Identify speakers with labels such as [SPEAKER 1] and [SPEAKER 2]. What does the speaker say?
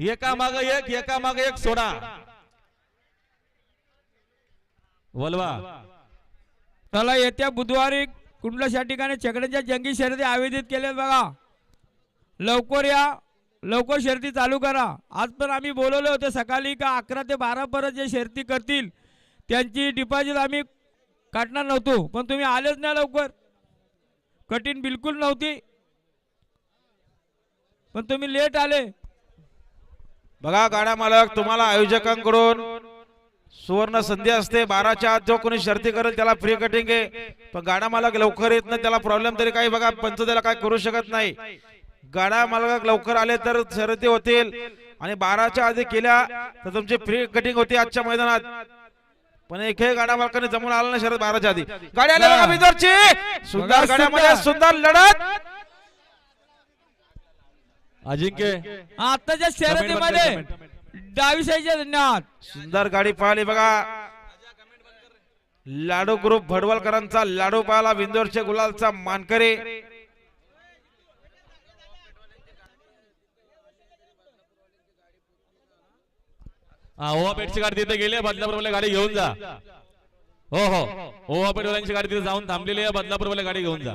[SPEAKER 1] एका माग एक एका माग एक सोडा. वलवा.
[SPEAKER 2] त्याला येत्या बुधवारी कुंडलाच या ठिकाणी छकड्याच्या जंगी शर्यती आयोजित केल्यात बघा. लवकर या लवकर शर्यती चालू करा. आज पण आम्ही बोलवले होते सकाळी का अकरा ते बारा पर्यंत जे शर्यती करतील त्यांची डिपॉझिट आम्ही काढणार नव्हतो. पण तुम्ही आलेच नाही लवकर. कठीण बिलकुल नव्हती. पण तुम्ही लेट आले.
[SPEAKER 3] बघा गाडा मालक तुम्हाला आयोजकांकडून सुवर्ण संधी असते. बाराच्या आत जो कोणी शर्ती करेल त्याला फ्री कटिंग आहे. पण गाडा मालक लवकर येत नाही त्याला प्रॉब्लेम तरी काही बघा पंच त्याला काय करू शकत नाही. गाडा मालक लवकर आले तर शर्यती होतील. आणि बाराच्या आधी केल्या तर तुमची फ्री कटिंग होती आजच्या मैदानात. पण एकही गाडा मालकाने जमून आला नाही शरद बाराच्या आधी. गाडी आली बघा विदर्भची सुंदर गाड्यामध्ये
[SPEAKER 2] सुंदर.
[SPEAKER 3] सुंदर लढत.
[SPEAKER 1] अजिंक्य.
[SPEAKER 2] आताच्या शर्यतीमध्ये डावी साईडच्या धन्यवाद.
[SPEAKER 3] सुंदर गाडी पळाली बघा. लाडू ग्रुप भडवलकरांचा लाडू पळाला विंदोरचे गुलालचा मानकरी.
[SPEAKER 1] हा ओवा पेठची गाडी तिथे गेली बदलापूरवाले गाडी घेऊन जा. हो हो. ओवा पेठवाल्यांची गाडी तिथे जाऊन थांबलेली आहे बदलापूरवाले गाडी घेऊन जा.